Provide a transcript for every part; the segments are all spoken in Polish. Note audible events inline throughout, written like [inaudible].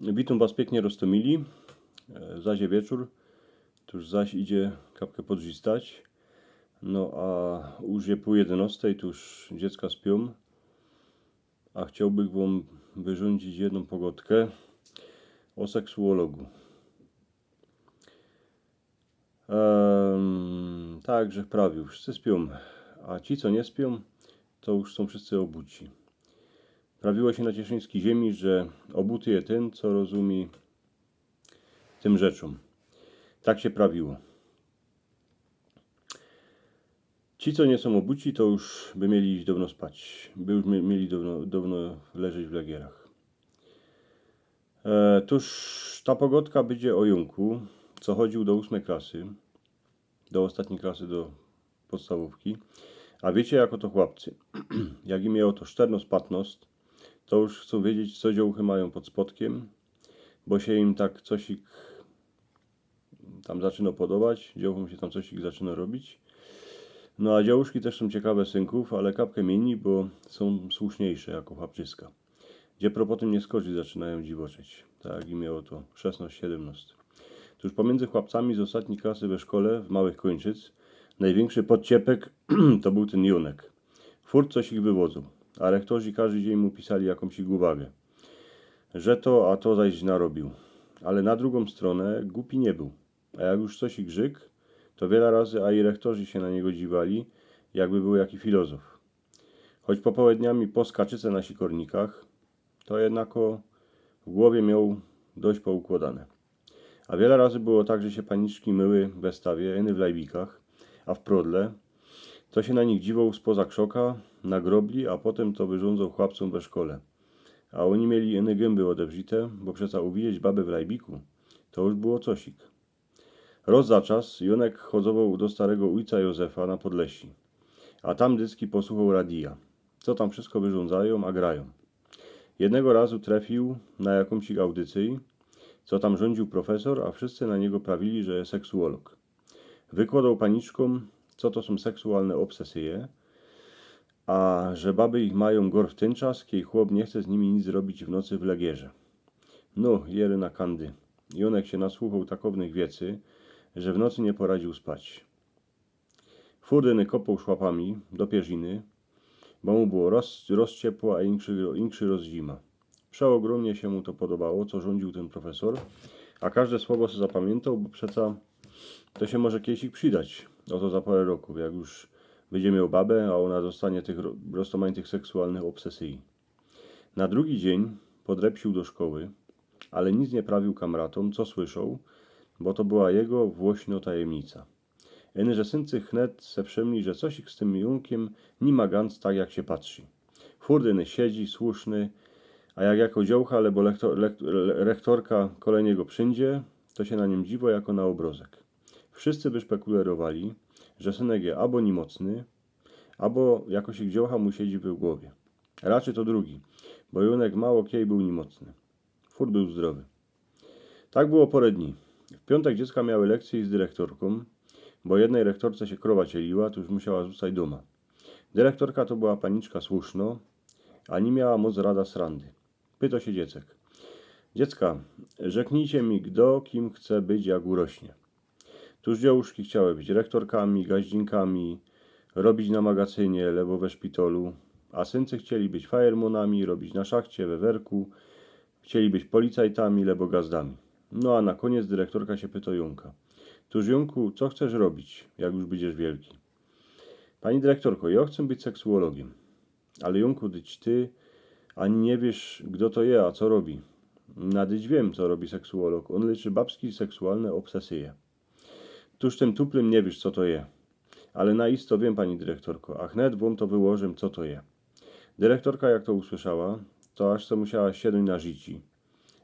Witam Was pięknie roztomili. E, Zazie wieczór. Tuż zaś idzie kapkę podrzistać. No a już je pół jedenastej, tu już dziecka śpią. A chciałbym Wam wyrządzić jedną pogodkę o seksuologu. Ehm, także prawie już wszyscy śpią. A ci, co nie śpią, to już są wszyscy obuci. Prawiło się na cieszyńskiej ziemi, że obuty je ten, co rozumie tym rzeczom. Tak się prawiło. Ci, co nie są obuci, to już by mieli iść dawno spać. By już mie- mieli dawno, dawno leżeć w legierach. E, tuż ta pogodka będzie o Junku, co chodził do ósmej klasy, do ostatniej klasy, do podstawówki. A wiecie, jako to chłopcy, [clears throat] jak im miało to szternost, patnost, to już chcą wiedzieć, co dziołchy mają pod spodkiem, bo się im tak cosik tam zaczyna podobać, dziołchom się tam cosik zaczyna robić. No a działuszki też są ciekawe synków, ale kapkę mieni, bo są słuszniejsze jako chłopczyska. Gdzie pro potem nie skoczy, zaczynają dziwoczeć. Tak im miało to 16-17. Tuż pomiędzy chłopcami z ostatniej klasy we szkole, w Małych Kończyc, największy podciepek [clears throat] to był ten Junek. Furt coś ich wywodzą, a rektorzy każdy dzień mu pisali jakąś ich uwagę. Że to, a to zaś narobił. Ale na drugą stronę głupi nie był. A jak już coś ich grzyk, to wiele razy, a i rektorzy się na niego dziwali, jakby był jaki filozof. Choć popołudniami po skaczyce na sikornikach, to jednako w głowie miał dość poukładane. A wiele razy było tak, że się paniczki myły we stawie, eny w lajbikach, a w prodle, to się na nich dziwał spoza krzoka, na grobli, a potem to wyrządzał chłopcom we szkole. A oni mieli eny gęby odewrzite, bo przeca uwidzieć babę w lajbiku, to już było cosik. Roz za czas Jonek chodzował do starego ojca Józefa na Podlesi, a tam dyski posłuchał radia, co tam wszystko wyrządzają, a grają. Jednego razu trafił na jakąś ich audycji, co tam rządził profesor, a wszyscy na niego prawili, że seksuolog. Wykładał paniczkom, co to są seksualne obsesyje, a że baby ich mają gor w ten czas, kiedy chłop nie chce z nimi nic zrobić w nocy w legierze. No, jery na kandy. Jonek się nasłuchał takownych wiecy, że w nocy nie poradził spać. Furdyny kopał szłapami do pierziny, bo mu było roz, rozciepło, a inkszy, inkszy rozzima. Przeogromnie się mu to podobało, co rządził ten profesor, a każde słowo sobie zapamiętał, bo przeca to się może kiedyś ich przydać. Oto za parę roku, jak już będzie miał babę, a ona zostanie tych ro- roztomajnych seksualnych obsesji. Na drugi dzień podrepsił do szkoły, ale nic nie prawił kamratom, co słyszał, bo to była jego włośno tajemnica. Eny, że syncy chnet se wszemli, że coś ich z tym Junkiem nie ma ganz tak, jak się patrzy. Furdyny siedzi, słuszny, a jak jako dziołcha, albo lektor, lekt, le- rektorka kolejnego przyjdzie, to się na nim dziwo jako na obrozek. Wszyscy by szpekulerowali, że synek je albo niemocny, albo jakoś ich dziołcha mu siedzi w głowie. Raczej to drugi, bo Junek mało kiej był niemocny. Furt był zdrowy. Tak było parę dni. W piątek dziecka miały lekcje z dyrektorką, bo jednej rektorce się krowa cieliła, to już musiała zostać doma. Dyrektorka to była paniczka słuszno, a nie miała moc rada srandy. Pyta się dziecek. Dziecka, rzeknijcie mi, kto kim chce być, jak urośnie. Tuż dziełuszki chciały być rektorkami, gaździnkami, robić na magazynie, lewo we szpitolu, a syncy chcieli być fajermonami, robić na szachcie, we werku, chcieli być policajtami, lebo gazdami. No a na koniec dyrektorka się pyta Junka. Tuż Junku, co chcesz robić, jak już będziesz wielki? Pani dyrektorko, ja chcę być seksuologiem. Ale Junku, dyć ty ani nie wiesz, kto to je, a co robi. Nadyć wiem, co robi seksuolog. On leczy babski seksualne obsesyje. Tuż tym tuplym nie wiesz, co to je. Ale na isto wiem, pani dyrektorko, a chnet wam to wyłożę, co to je. Dyrektorka, jak to usłyszała, to aż co musiała siedząć na życi.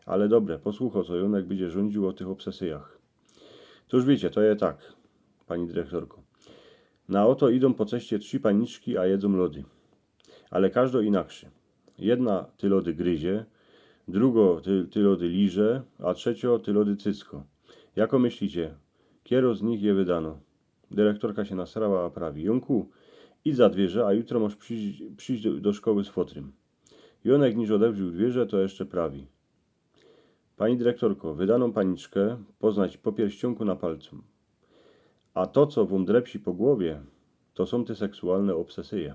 Ale dobre, posłuchaj, co Jonek będzie rządził o tych obsesyjach. Tuż wiecie, to je tak, pani dyrektorko. Na oto idą po ceście trzy paniczki, a jedzą lody. Ale każdo inakszy. Jedna ty lody gryzie, drugo ty, ty lody liże, a trzecio ty lody cycko. Jako myślicie, kiero z nich je wydano? Dyrektorka się nasrała, a prawi. Jonku, idź za dwierze, a jutro możesz przyjść, przyjść do, do szkoły z fotrym. Jonek niż odewrzył dwierze, to jeszcze prawi. Pani dyrektorko, wydaną paniczkę poznać po pierścionku na palcu. A to, co wam drepsi po głowie, to są te seksualne obsesyje.